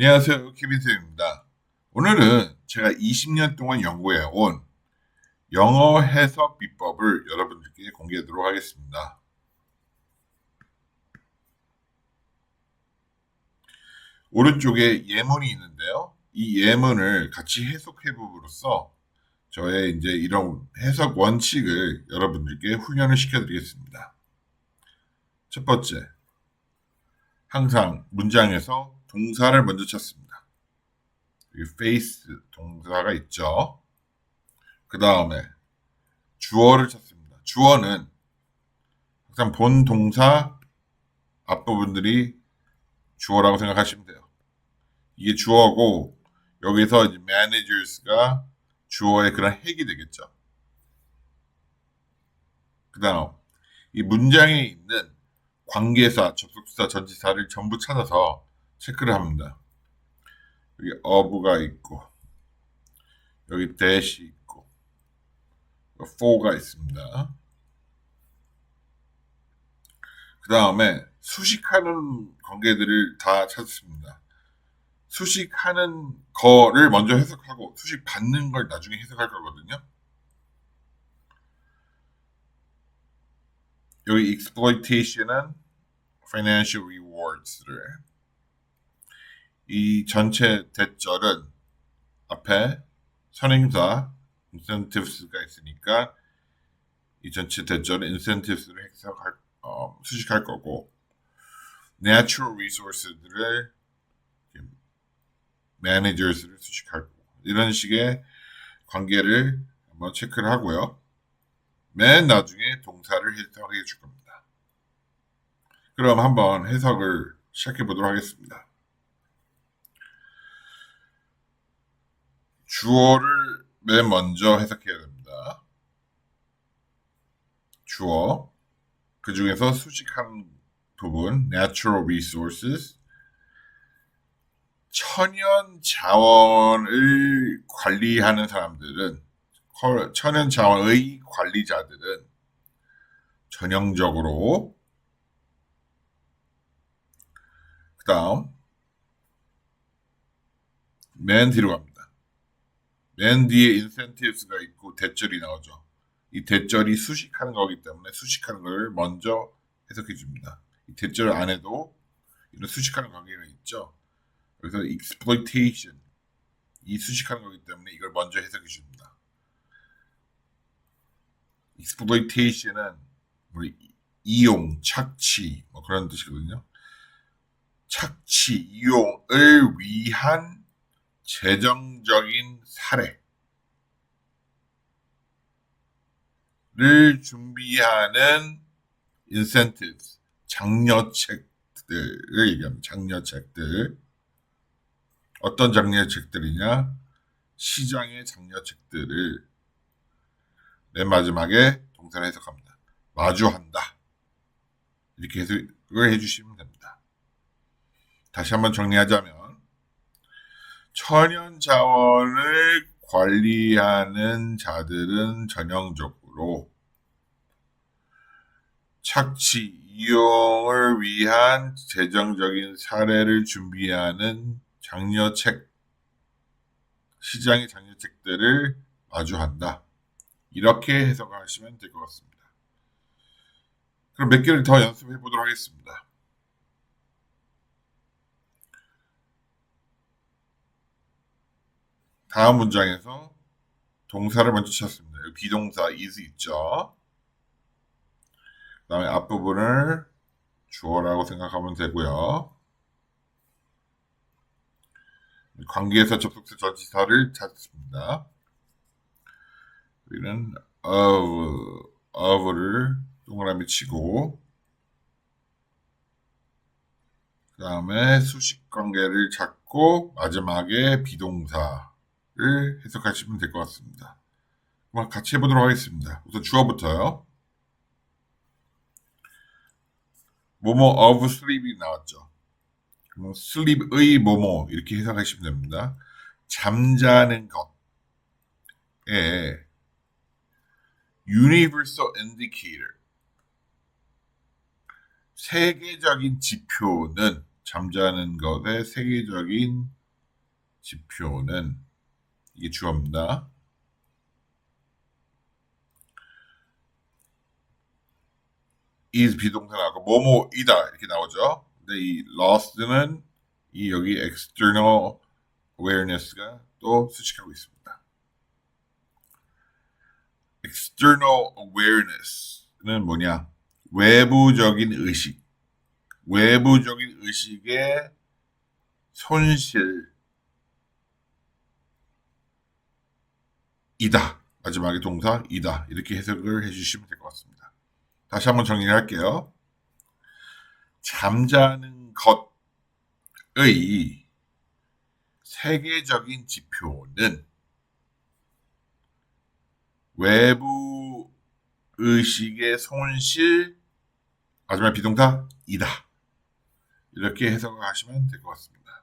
안녕하세요. 케빈쌤입니다. 오늘은 제가 20년 동안 연구해 온 영어 해석 비법을 여러분들께 공개하도록 하겠습니다. 오른쪽에 예문이 있는데요. 이 예문을 같이 해석해 봄으로써 저의 이제 이런 해석 원칙을 여러분들께 훈련을 시켜드리겠습니다. 첫 번째, 항상 문장에서 동사를 먼저 찾습니다. 여기 face 동사가 있죠. 그 다음에 주어를 찾습니다. 주어는 항상 본 동사 앞부분들이 주어라고 생각하시면 돼요. 이게 주어고 여기서 이제 managers가 주어의 그런 핵이 되겠죠. 그 다음 이 문장에 있는 관계사, 접속사, 전치사를 전부 찾아서 체크를 합니다. 여기 of가 있고 여기 that이 있고 for가 있습니다. 그 다음에 수식하는 관계들을 다 찾습니다. 수식하는 거를 먼저 해석하고 수식 받는 걸 나중에 해석할 거거든요. 여기 exploitation은 financial rewards를 이 전체 대절은 앞에 선행사 incentives가 있으니까 이 전체 대절은 incentives를 해석할 어, 수식할 거고 natural resources들을 managers를 수식할 거고 이런 식의 관계를 한번 체크를 하고요. 맨 나중에 동사를 해석해 줄 겁니다. 그럼 한번 해석을 시작해 보도록 하겠습니다. 주어를 맨 먼저 해석해야 됩니다. 주어. 그 중에서 수식하는 부분, natural resources. 천연 자원을 관리하는 사람들은, 천연 자원의 관리자들은 전형적으로, 그 다음, 맨 뒤로 갑니다. 맨 뒤에 인센티브스가 있고 대절이 나오죠. 이 대절이 수식하는 거기 때문에 수식하는 걸 먼저 해석해 줍니다. 이 대절 안에도 이런 수식하는 관계가 있죠. 그래서 exploitation 이 수식하는 거기 때문에 이걸 먼저 해석해 줍니다. exploitation은 우리 이용, 착취 뭐 그런 뜻이거든요. 착취, 이용을 위한 재정적인 사례 를 준비하는 incentives, 장려책들을 얘기합니다. 장려책들. 어떤 장려책들이냐? 시장의 장려책들을 맨 마지막에 동사를 해석합니다. 마주한다. 이렇게 해석을 해주시면 됩니다. 다시 한번 정리하자면 천연 자원을 관리하는 자들은 전형적으로 착취, 이용을 위한 재정적인 사례를 준비하는 장려책, 시장의 장려책들을 마주한다. 이렇게 해석하시면 될 것 같습니다. 그럼 몇 개를 더 연습해 보도록 하겠습니다. 다음 문장에서 동사를 먼저 찾습니다. 비동사 is 있죠. 그 다음에 앞부분을 주어라고 생각하면 되고요. 관계에서 접속사 전치사를 찾습니다. 우리는 of, of를 동그라미 치고 그 다음에 수식 관계를 찾고 마지막에 비동사 를 해석하시면 될 것 같습니다. 그럼 같이 해보도록 하겠습니다. 우선 주어부터요. 뭐뭐 of sleep이 나왔죠. 그럼 sleep의 뭐뭐 이렇게 해석하시면 됩니다. 잠자는 것에 universal indicator 세계적인 지표는 잠자는 것의 세계적인 지표는 이게 주어입니다. is 비동사 나고 뭐뭐이다 이렇게 나오죠. 근데 이 lost는 이 여기 external awareness가 또 수식하고 있습니다. external awareness는 뭐냐? 외부적인 의식, 외부적인 의식의 손실 이다. 마지막에 동사 이다. 이렇게 해석을 해주시면 될 것 같습니다. 다시 한번 정리를 할게요. 잠자는 것의 세계적인 지표는 외부 의식의 손실 마지막 비동사 이다. 이렇게 해석을 하시면 될 것 같습니다.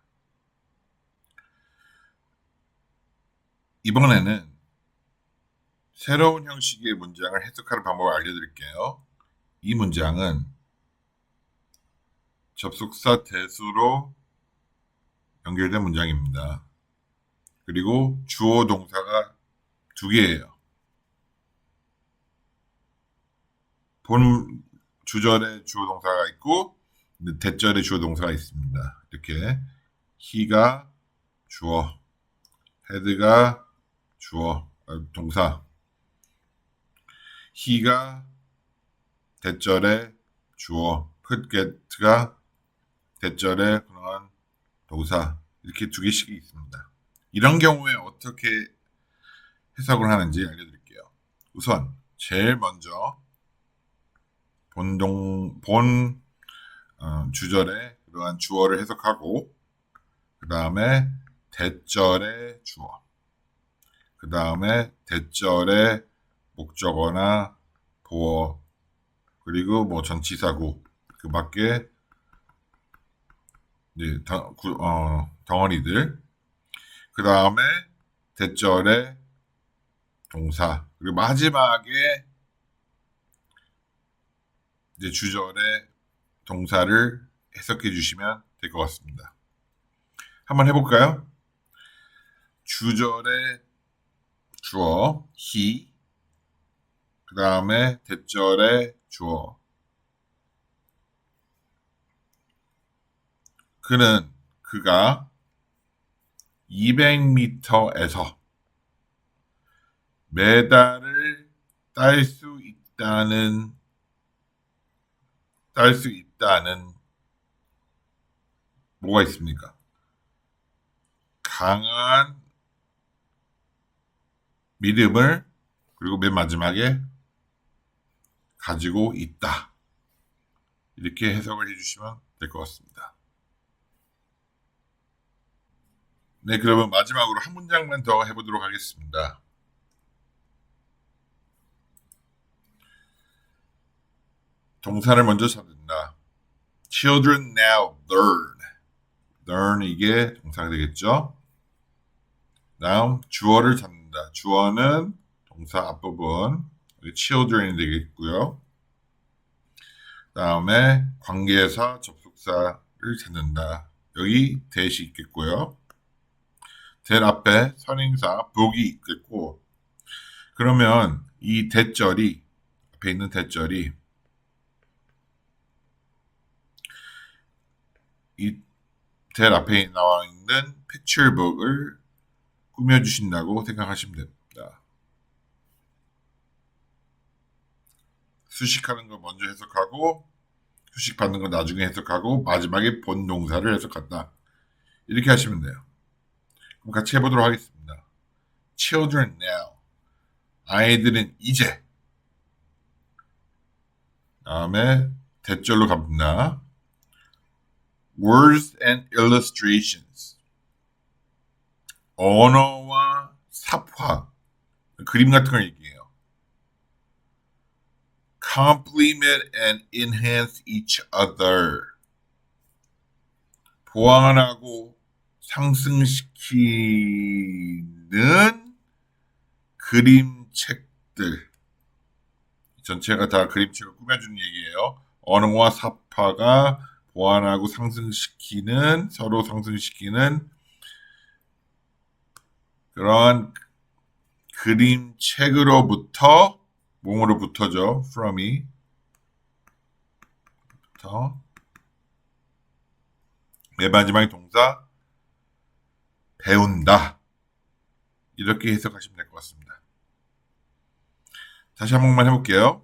이번에는 새로운 형식의 문장을 해석하는 방법을 알려드릴게요. 이 문장은 접속사 대수로 연결된 문장입니다. 그리고 주어 동사가 두 개예요. 본 주절에 주어 동사가 있고 대절에 주어 동사가 있습니다. 이렇게 he가 주어, head가 주어, 동사, he가 대절의 주어, forget가 대절의 그런 동사 이렇게 두 개씩 있습니다. 이런 경우에 어떻게 해석을 하는지 알려드릴게요. 우선 제일 먼저 본동 본 어, 주절의 그러한 주어를 해석하고 그 다음에 대절의 주어 그 다음에 대절의 목적어나 보어 그리고 뭐 전치사구 그 밖에 이제 덩, 구, 어, 덩어리들 그 다음에 대절의 동사 그리고 마지막에 이제 주절의 동사를 해석해 주시면 될 것 같습니다. 한번 해볼까요? 주절의 주어 he 그 다음에 대절의 주어 그는 그가 200m에서 메달을 딸 수 있다는 딸 수 있다는 뭐가 있습니까? 강한 믿음을 그리고 맨 마지막에 가지고 있다. 이렇게 해석을 해주시면 될 것 같습니다. 네, 그러면 마지막으로 한 문장만 더 해보도록 하겠습니다. 동사를 먼저 찾는다. Children now learn. learn 이게 동사가 되겠죠. 다음 주어를 찾는다. 주어는 동사 앞부분 children이 되겠고요. 다음에 관계사 접속사를 찾는다. 여기 대시 있겠고요. 대 앞에 선행사 복이 있겠고 그러면 이 대절이 앞에 있는 대절이 이대 앞에 나와 있는 picturebook을 꾸며주신다고 생각하시면 됩니다. 수식하는 거 먼저 해석하고 수식 받는 거 나중에 해석하고 마지막에 본 동사를 해석한다. 이렇게 하시면 돼요. 그럼 같이 해보도록 하겠습니다. Children now. 아이들은 이제. 다음에 대절로 갑니다. Words and illustrations. 언어와 삽화. 그림 같은 걸 얘기해요. Complement and enhance each other. 보완하고 상승시키는 그림책들. 전체가 다 그림책을 꾸며주는 얘기예요. 언어와 사파가 보완하고 상승시키는 서로 상승시키는 그런 그림책으로부터 몸으로부터죠. from이 부터 맨 마지막에 동사 배운다 이렇게 해석하시면 될 것 같습니다. 다시 한 번만 해볼게요.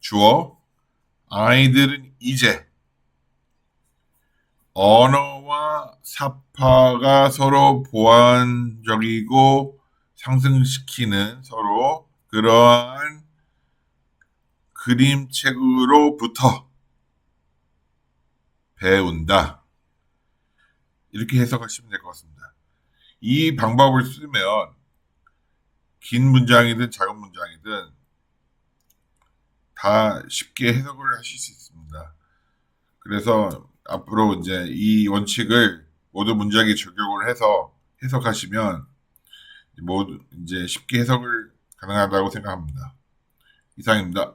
주어 아이들은 이제 언어와 사파가 서로 보완적이고 상승시키는 서로 그러한 그림책으로부터 배운다. 이렇게 해석하시면 될 것 같습니다. 이 방법을 쓰면 긴 문장이든 작은 문장이든 다 쉽게 해석을 하실 수 있습니다. 그래서 앞으로 이제 이 원칙을 모든 문장에 적용을 해서 해석하시면 모두 이제 쉽게 해석을 가능하다고 생각합니다. 이상입니다.